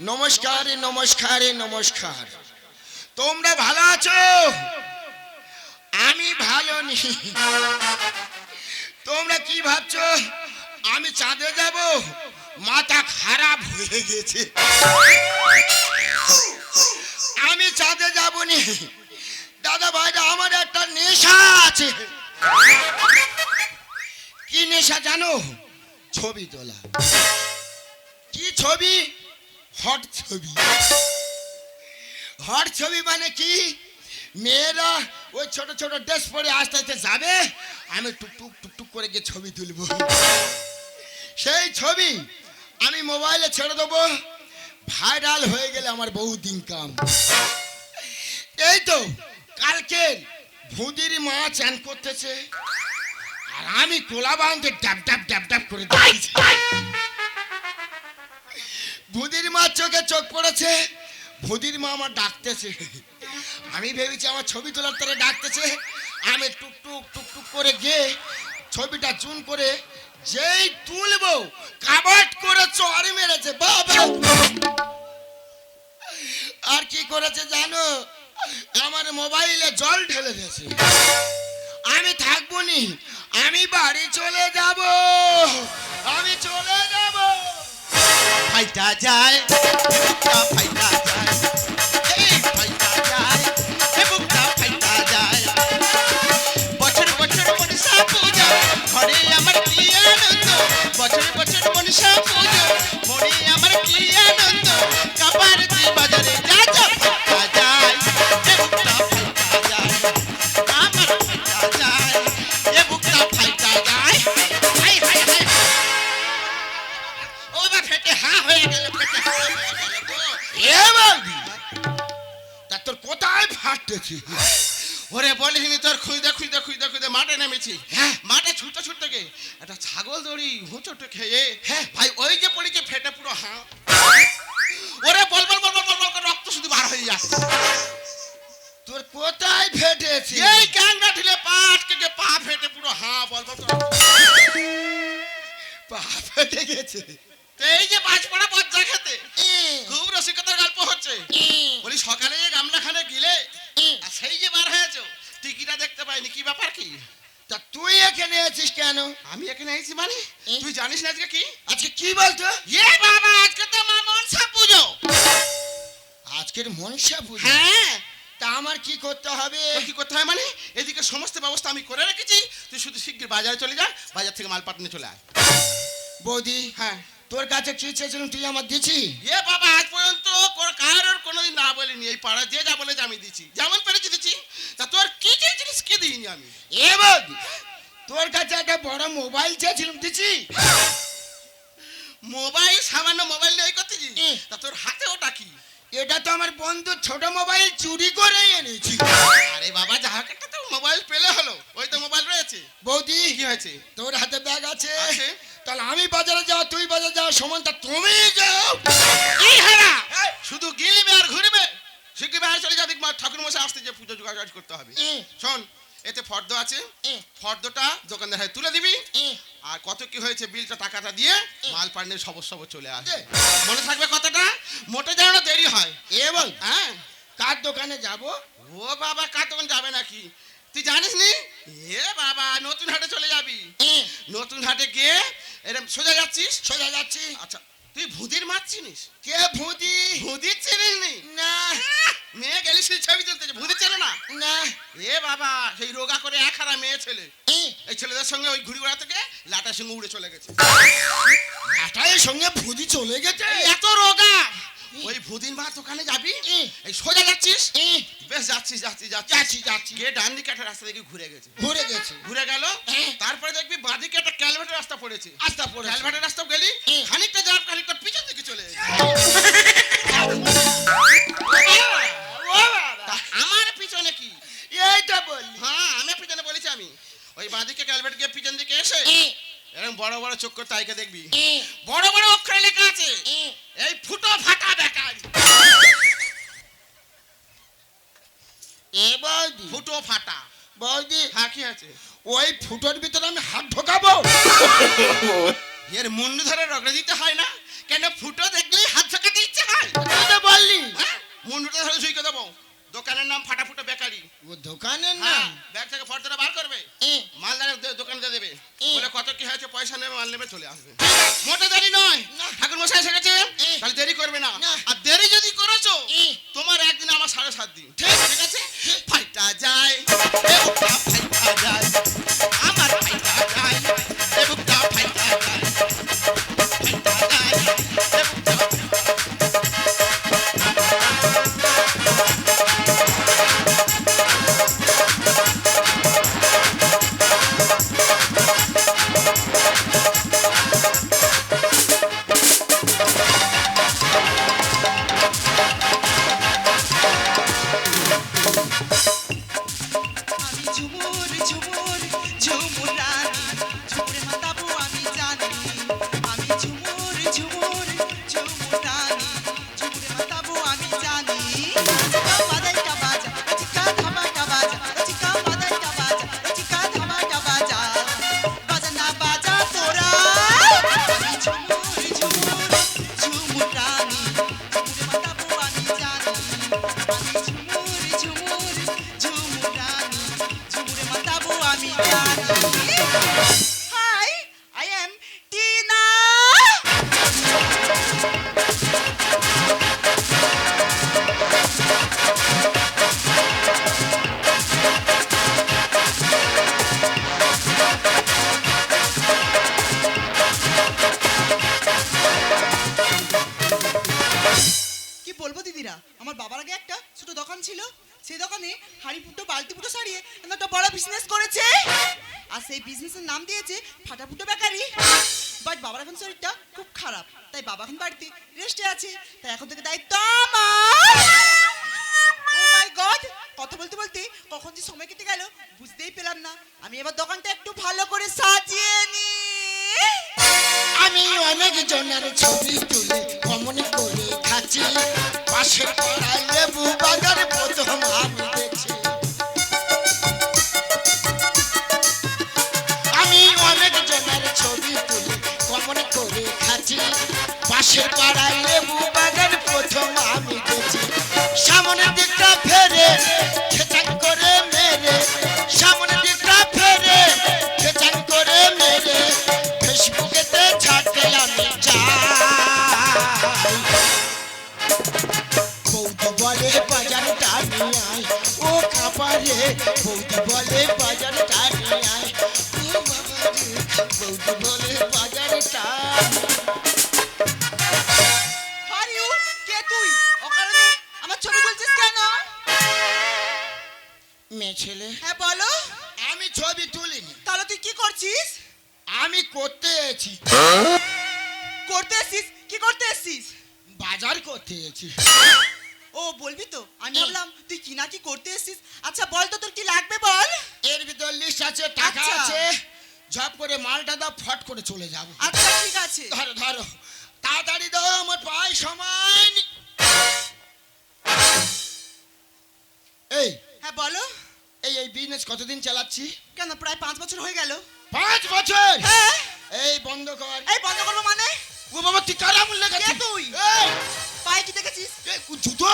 নমস্কার নমস্কার নমস্কার। তোমরা ভালো আছো? আমি ভালো নেই। তোমরা কি ভাবছ? আমি চাঁদে যাব? মাথা খারাপ হয়ে গেছে। আমি চাঁদে যাব নি দাদা ভাইরা, আমার একটা নেশা আছে। কি নেশা জানো? ছবি তোলা। কি ছবি? হট ছবি। হট ছবি মানে কি? মেয়েরা ওই ছোট ছোট ড্রেস পরে আস্তে আস্তে যাবে, আমি টুকটুক টুকটুক করে গিয়ে ছবি তুলব। সেই ছবি আমি মোবাইলে ছেড়ে দেবো। ভাইরাল হয়ে গেলে আমার বহু দিন কাম এই তো কালকে ভুদির মা চান করতেছে আর আমি কোলা বাঁধে ডাব ডাব ডাব ডাব করে দিয়েছি ভুদির মা চোখে চোখ পড়েছে ভুদির মা আমার ডাকতেছে। আমি ভেবেছি আমার ছবি তোলার তারা ডাকতেছে আমি টুকটুক টুকটুক করে গিয়ে ছবিটা জুন করে যেই তুলবো কাবাট করে চড় মেরেছে আর কি করেছে জানো? আমার মোবাইলে জল ঢেলে দিয়েছে। আমি থাকব নি আমি বাড়ি চলে যাব। আমি চলে যাব। ফাইটা যায় ফাইটা যায়। তোর কোথায় ফেটেছে এই ক্যাংরা ঢিলে পা আটকে পা ফেটে পুরো হা বল বল বল। পা ফেটে গেছে। এই যে বাজ পড়া বজ্জা খেতে খুব রসিকতার গল্প হচ্ছে। বলি সকালে গামলাখানে গিলে আর সেই যে বার হয়েছো টিকিটা দেখতে পাইনি কি ব্যাপার কি? তা তুই এখানে আছিস কেন? আমি এখানে আইছি মানে? তুই জানিস না আজকে কি? আজকে কি বলতো? এ বাবা আজকে তো আজকের মনসা পুজো হ্যাঁ। তা আমার কি করতে হবে? কি করতে হয় মানে? এদিকে সমস্ত ব্যবস্থা আমি করে রেখেছি। তুই শুধু শিগগির বাজারে চলে যা বাজার থেকে মাল নিয়ে চলে আয়। বৌদি হ্যাঁ। তোর কাছে কি চেয়েছিলাম তুই আমার দিছি এ বাবা আজ পর্যন্ত কোন- কারোর কোনোদিন না বলিনি। এই পাড়া যে যা বলে আমি দিচ্ছি যেমন পেরেছি দিচ্ছি তা তোর কি চেয়েছিলিস কি দিইনি আমি? এ বৌদি তোর কাছে একটা বড় মোবাইল চেয়েছিলাম দিছি। মোবাইল সামান্য মোবাইল নেই করতেছি তা তোর হাতে ওটা কি? এটা তো আমার বন্ধু ছোট মোবাইল চুরি করে এনেছি। আরে বাবা যা হোক একটা তো মোবাইল পেলে হলো ওই তো মোবাইল রয়েছে। বৌদি কি হয়েছে? তোর হাতে ব্যাগ আছে। তাহলে আমি বাজারে যাও তুই বাজারে যাও সমানটা তুমি যাও। এই হারা! শুধু গিলিবে আর ঘুরবে? শিগগির বাইরে চলে যাবি ঠাকুর মশাই আসতে যে পুজো জোগাড় করতে হবে। শোন এতে ফর্দ আছে? ফর্দটা দোকানদার হাতে তুলে দিবি। আর কত কি হয়েছে বিলটা টাকাটা দিয়ে মাল পান্ডে সবর সবর চলে আসবে। মনে থাকবে কথাটা? মোটে যেন দেরি হয়। এ বল। হ্যাঁ। কার দোকানে যাব? ও বাবা কার দোকান যাবে নাকি? তুই জানিস নি? এ বাবা নতুন হাটে চলে যাবি। নতুন হাটে গিয়ে এরকম সোজা যাচ্ছিস? সোজা যাচ্ছি। আচ্ছা তুই ভুদির মাছ চিনিস? কে ভুদি ভুদির চিনিস নি? না। মেয়ে গেলি সেই ছবি তুলতে ভুদির চেনে না না এ বাবা সেই রোগা করে এক হারা মেয়ে ছেলে। এই ছেলেদের সঙ্গে ওই বেড়া থেকে লাটার সঙ্গে উড়ে চলে গেছে। আটাইয়ের সঙ্গে ভূতি চলে গেছে? এত রোগা! ওই ভুদিন মা দোকানে যাবি? এই সোজা যাচ্ছিস? বেশ যাচ্ছিস যাচ্ছি যাচ্ছি। গিয়ে ডান দিকে একটা রাস্তা দেখে ঘুরে গেছে। ঘুরে গেছে। ঘুরে গেল হ্যাঁ। তারপরে দেখবি বাঁদিকে একটা ক্যালভেটের রাস্তা পড়েছে। রাস্তা পড়ে ক্যালভেটের রাস্তা গেলি। খানিকটা যাওয়ার খানিকটা পিছন দিকে চলে এলি। তো বলি হ্যাঁ আমি পিছনে বলেছি আমি। ওই বাঁদিকে ক্যালবেট গিয়ে পিছন দিকে এসে এরকম বড় বড় চোখ করে তাইকে দেখবি। বড় বড় অক্ষরে লেখা আছে। এই ফুটো ফাটা বেকার। এ বৌদি। ফুটো ফাটা। বৌদি। হাঁকি আছে। ওই ফুটোর ভিতরে আমি হাত ঢোকাবো? এর মুন্ডু ধরে রগড়ে দিতে হয় না? কেন ফুটো দেখলেই হাত ঢোকাতে ইচ্ছে হয়? তুই তো বললি হ্যাঁ, মুন্ডুটা ধরে সুই দেবো। দোকানের নাম ফাটাফুটো বেকারি। ও দোকানের হ্যাঁ ব্যাগ থেকে ফর্দটা বার করবে? মালদারের দোকানে দিয়ে দেবে। বলে কত কি হয়েছে পয়সা নেবে মাল নেবে চলে আসবে। মোটা দাড়ি নয়। তাই এখন থেকে দায়িত্ব আমার। গড কথা বলতে বলতে কখন যে সময় কেটে গেল বুঝতেই পেলাম না। আমি এবার দোকানটা একটু ভালো করে সাজিয়ে নি আমি অনেক জনের ছবি তুলে, কমন করে খাচ্ছি পাশের পাড়ায় লেবু বাগান প্রথম আমি দেখছি। আমি অনেক জনের ছবি তুলে, কমন করে খাচ্ছি পাশের পাড়ায় লেবু প্রথম আমি সামনের দিকটা ফেরে খেচাক করে মেরে। করতে এসছিস কি করতে এসছিস বাজার করতে এসেছি ও বলবি তো? আমি ভাবলাম তুই কি না কি করতে এসছিস আচ্ছা বল তো তোর কি লাগবে বল? এর ভিতর লিস্ট আছে টাকা আচ্ছা। আছে। ঝপ করে মালটা দাও ফট করে চলে যাব। আচ্ছা ঠিক আছে। ধরো ধরো। তাড়াতাড়ি দাও আমার পায়ে সময় নেই। এই। হ্যাঁ বলো। এই এই বিজনেস কতদিন চালাচ্ছি? কেন প্রায় পাঁচ বছর হয়ে গেল। পাঁচ বছর? হ্যাঁ। এই বন্ধ কর। এই বন্ধ করব মানে? ও বাবা তুই কারা মূল্য কে তুই? এই! পায়ে কি দেখেছিস? জুতো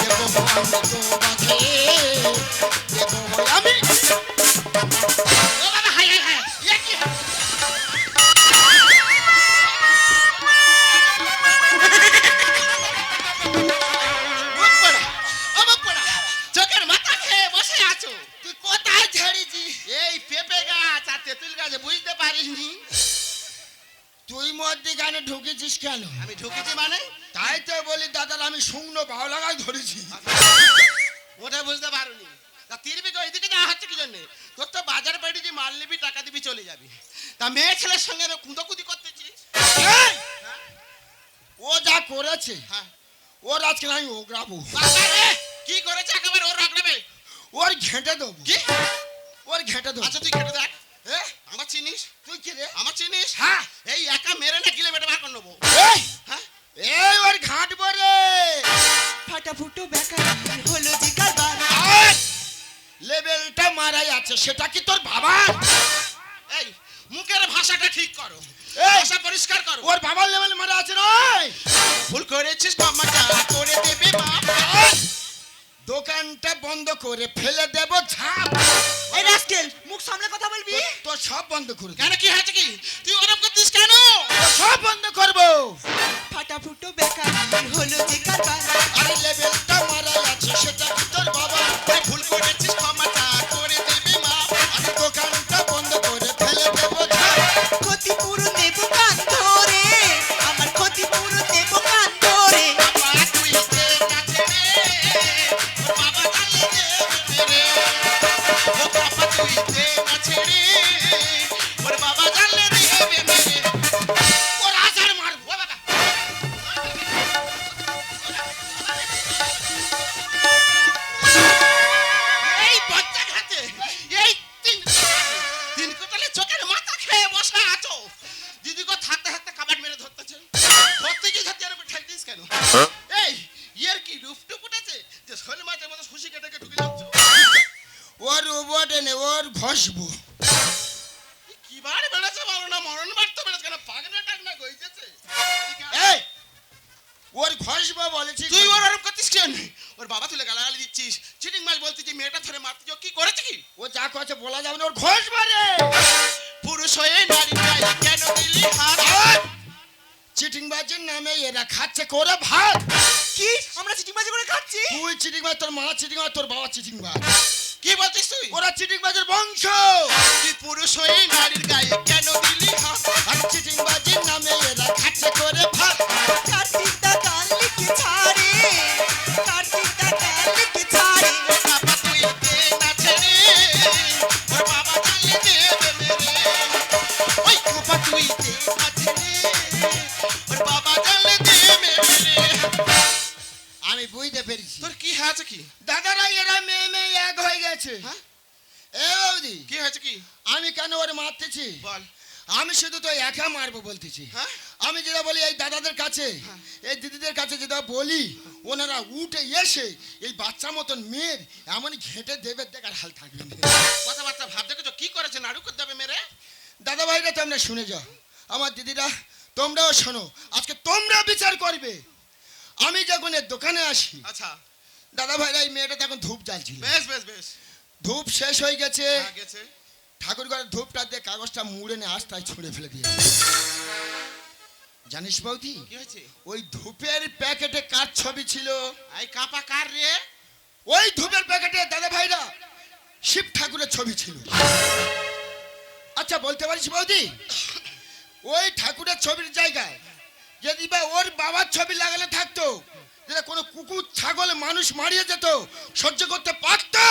দেবো হো আমি তোর তো বাজার বাড়ি যে মাল নিবি টাকা দিবি চলে যাবি। তা মেয়ে ছেলের সঙ্গে কুঁদোকুদি করতেছিস? ও যা করেছে হ্যাঁ। ওর আজকে আমি ওগরাবো বাবা কি করেছে? একেবারে ওর রাখবে ওর ঘেঁটে দেবো। কি? ওর ঘেঁটে দেবো। আচ্ছা তুই কেটে দেখ। এ আমার চিনিস? তুই কি রে? আমার চিনিস? হ্যাঁ। এই একা মেরে না গিলে বেটা বার করে নেব। এই! হ্যাঁ? এই ওর ঘাঁটবো রে ফাটা ফুটো বেকার হলো আয়! লেভেলটা মারাই আছে সেটা কি তোর বাবা? এই মুখের ভাষাটা ঠিক করো। এই! ভাষা পরিষ্কার করো। ওর বাবার লেভেল মারা আছে নয়। ভুল করেছিস ক্ষমাটা করে দেবে মা দোকানটা বন্ধ করে ফেলে দেব ঝাপ। এই রাস্কেল মুখ সামনে কথা বলবি? তোর- তোর সব বন্ধ করে। কেন কি হয়েছে কি? তুই ওরম করতিস কেন? সব বন্ধ করব। কেন? পাগনা গইতেছে এই ওর ঘষবো বলেছি তুই ওর ওরম করতিস কেন? ওর বাবা তুলে গালাগালি দিচ্ছিস চিটিং মাল বলছিস যে মেয়েটা ধরে মারতে কি করেছে কি? ও যা করছে বলা যাবে না ওর ঘষবো রে পুরুষ হয়ে নারী কেন দিলি হাত? চিটিং নামে এরা খাচ্ছে করে ভাত। কি? আমরা মাঝে করে খাচ্ছি? তুই চিটিং বাজ তোর মা চিটিং বাজ তোর বাবা চিটিং বাজ কি বলছিস তুই? ওরা চিটিং বাজের বংশ। তুই পুরুষ হয়ে নারীর গায়ে কেন দিলি হাত? আর চিটিং বাজের নামে এরা খাচ্ছে করে ভাত। বলি ওনারা উঠে এসে এই বাচ্চা মতন মেয়ের এমনই ঘেঁটে দেবে দেখার হাল থাকবে কথাবার্তা ভাব দেখেছ? কি করেছে? নাড়ু করতে হবে মেরে? দাদা ভাইরা তোমরা শুনে যাও। আমার দিদিরা তোমরাও শোনো। আজকে তোমরা বিচার করবে। আমি যখন এর দোকানে আসি আচ্ছা। দাদা ভাইরা এই মেয়েটা তখন ধূপ জ্বালছিল। বেশ বেশ বেশ। ধূপ শেষ হয়ে গেছে। হ্যাঁ, গেছে। ঠাকুর ঘরের ধূপটা দিয়ে কাগজটা মুড়ে নিয়ে আস্তায় ছুঁড়ে ফেলে দিয়েছে। জানিস বৌদি? কি হয়েছে? ওই ধূপের প্যাকেটে কার ছবি ছিল? এই কাপা কার রে? ওই ধূপের প্যাকেটে দাদা ভাইরা শিব ঠাকুরের ছবি ছিল। আচ্ছা বলতে পারিস বৌদি? ওই ঠাকুরের ছবির জায়গায় যদি বা ওর বাবার ছবি লাগালে থাকতো যেটা কোনো কুকুর ছাগল মানুষ মারিয়ে যেত সহ্য করতে পারতো?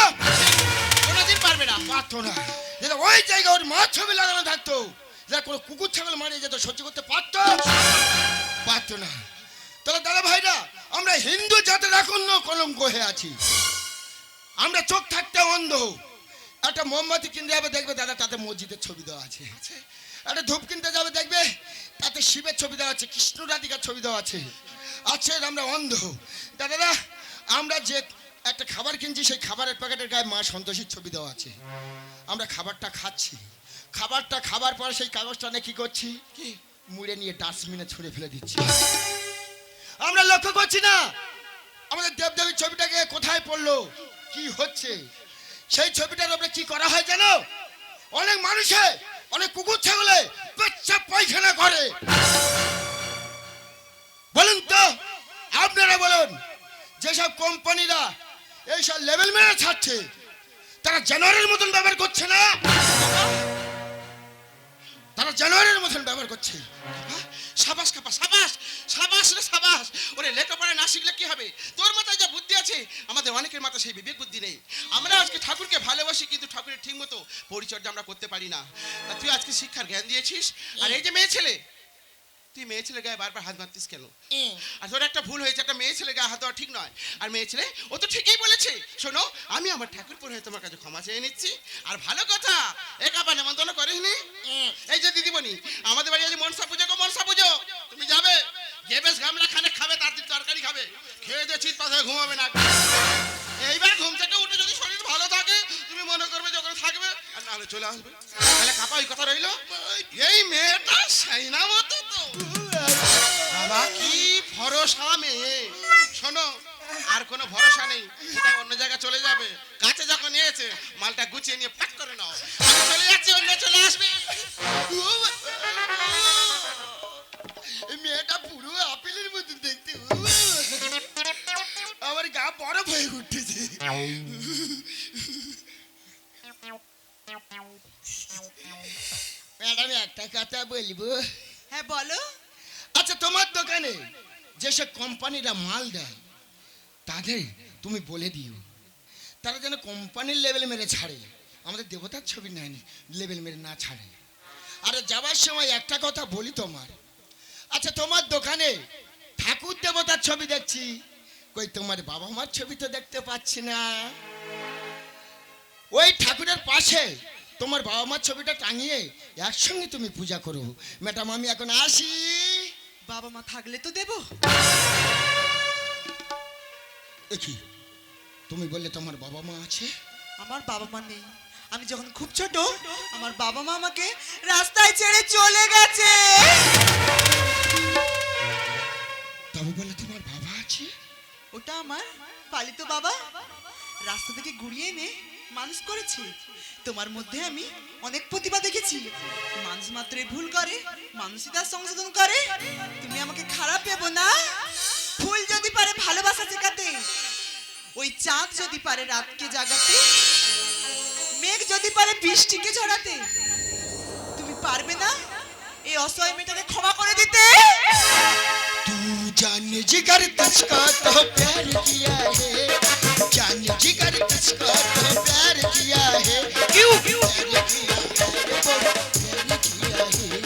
কোনোদিন পারবে না। পারতো না। যেটা ওই জায়গায় ওর মার ছবি লাগানো থাকতো যেটা কোনো কুকুর ছাগল মারিয়ে যেত সহ্য করতে পারতো? পারতো না। তাহলে দাদা ভাইরা আমরা হিন্দু জাতের এখন কলঙ্ক হয়ে আছি। আমরা চোখ থাকতে অন্ধ। একটা মোমবাতি কিনতে যাবে দেখবে দাদা তাতে মসজিদের ছবি দেওয়া আছে। একটা ধূপ কিনতে যাবে দেখবে তাতে শিবের ছবি দেওয়া আছে কৃষ্ণ রাধিকার ছবি দেওয়া আছে। আছে আমরা অন্ধ। দাদারা আমরা যে একটা খাবার কিনছি সেই খাবারের প্যাকেটের গায়ে মা সন্তোষীর ছবি দেওয়া আছে। আমরা খাবারটা খাচ্ছি। খাবারটা খাবার পরে সেই কাগজটা কি করছি? কি? মুড়ে নিয়ে ডাস্টবিনে ছুঁড়ে ফেলে দিচ্ছি। আমরা লক্ষ্য করছি না। আমাদের দেবদেবীর ছবিটাকে কোথায় পড়ল? কি হচ্ছে? সেই ছবিটার উপরে কি করা হয় জানো? অনেক মানুষে অনেক কুকুর ছাগলে পেচ্ছা পায়খানা করে। বলুন তো আপনারা বলুন যেসব কোম্পানিরা এইসব লেভেল মেরে ছাড়ছে তারা জানোয়ারের মতন ব্যবহার করছে না? জানোয়ারের মতন ব্যবহার করছে। হ্যাঁ? সাবাস খাপা সাবাস সাবাস রে সাবাস। ওরে লেখাপড়া না শিখলে কি হবে? তোর মাথায় যা বুদ্ধি আছে আমাদের অনেকের মাথায় সেই বিবেক বুদ্ধি নেই। আমরা আজকে ঠাকুরকে ভালোবাসি কিন্তু ঠাকুরের ঠিক মতো পরিচর্যা আমরা করতে পারি না। তুই আজকে শিক্ষার জ্ঞান দিয়েছিস? আর এই যে মেয়ে ছেলে তুই মেয়ে ছেলে গায়ে বারবার হাত মারতিস কেন? আর তোর একটা ভুল হয়েছে একটা মেয়ে ছেলে গায়ে হাত দেওয়া ঠিক নয়। আর মেয়ে ছেলে ও তো ঠিকই বলেছে। শোনো আমি আমার ঠাকুরপুর হয়ে তোমার কাছে ক্ষমা চেয়ে নিচ্ছি। আর ভালো কথা একা বা নেমন্তন্ন করিসনি? এই যে দিদিমণি আমাদের বাড়ি আজ মনসা পুজো গো মনসা পুজো। তুমি যাবে? যে বেশ গামলা খানে খাবে তার দিন তরকারি খাবে। খেয়ে দিয়ে চিৎ পাশে ঘুমাবে না। এইবার ঘুম থেকে উঠে যদি শরীর ভালো থাকে তুমি মনে করবে যে ওখানে থাকবে আর নাহলে চলে আসবে। তাহলে কাপা ওই কথা রইল এই মেয়েটা সেই না মতো বাবা। কি ভরসা মেয়ে? শোনো আর কোনো ভরসা নেই। ওটা অন্য জায়গায় চলে যাবে। কাছে যখন এসেছে মালটা গুছিয়ে নিয়ে প্যাক করে নাও। আমি চলে যাচ্ছি অন্য চলে আসবে। মেয়েটা পুরো আপেলের মতন দেখতে। আমার গা বরফ হয়ে উঠতেছে ম্যাডাম একটা কথা বলব। হ্যাঁ বলো। আচ্ছা তোমার দোকানে? যেসব কোম্পানিরা মাল দেয়, তাদের তুমি বলে দিও। তারা যেন কোম্পানির লেভেল মেরে ছাড়ে। আমাদের দেবতার ছবি নেয়নি, লেভেল মেরে না ছাড়ে। আর যাবার সময় একটা কথা বলি তোমার। আচ্ছা তোমার দোকানে ঠাকুর দেবতার ছবি দেখছি। কই, তোমার বাবা মার ছবি তো দেখতে পাচ্ছি না। ওই ঠাকুরের পাশে তোমার বাবা মার ছবিটা টাঙিয়ে একসঙ্গে তুমি পূজা করো। ম্যাডাম, আমি এখন আসি। বাবা মা থাকলে তো দেবো। দেখি তুমি বললে তোমার বাবা মা আছে? আমার বাবা মা নেই। আমি যখন খুব ছোট আমার বাবা মা আমাকে রাস্তায় ছেড়ে চলে গেছে। তবে বলে তোমার বাবা আছে? ওটা আমার পালিত বাবা। রাস্তা থেকে ঘুরিয়ে এনে মানুষ করেছে তোমার মধ্যে আমি অনেক প্রতিভা দেখেছি মানুষ মাত্রই ভুল করে মানুষই তার সংশোধন করে তুমি আমাকে খারাপ ভেবো না ফুল যদি পারে ভালোবাসা শেখাতে ওই চাঁদ যদি পারে রাতকে জাগাতে মেঘ যদি পারে বৃষ্টিকে ঝরাতে তুমি পারবে না এই অসহায় মেয়েটাকে ক্ষমা করে দিতে तू जान जिगर तुझको तो प्यार किया है जान जिगर तुझको तो प्यार किया है क्यों प्यार किया है रे बहुत प्यार किया है